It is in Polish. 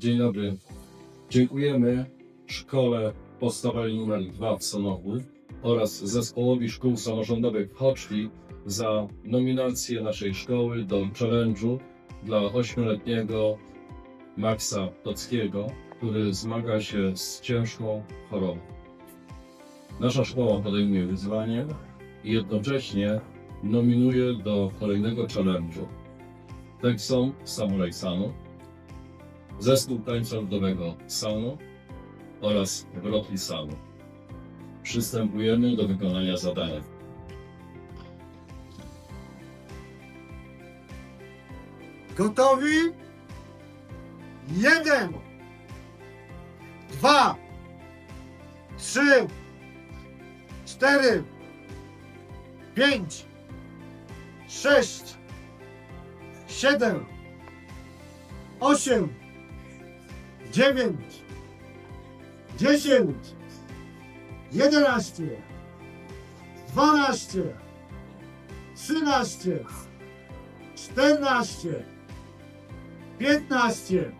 Dzień dobry. Dziękujemy Szkole Podstawowej nr 2 w Sonowu oraz Zespołowi Szkół Samorządowych w Choczwi za nominację naszej szkoły do challenge'u dla ośmioletniego Maxa Tockiego, który zmaga się z ciężką chorobą. Nasza szkoła podejmuje wyzwanie i jednocześnie nominuje do kolejnego challenge'u. Texon Samurai Sanu, Zespół Tańca Ludowego Sanu oraz Wrotli Sanu. Przystępujemy do wykonania zadania. Gotowi? Jeden, dwa, trzy, cztery, pięć, sześć, siedem, osiem, dziewięć, dziesięć, jedenaście, dwanaście, trzynaście, czternaście, piętnaście,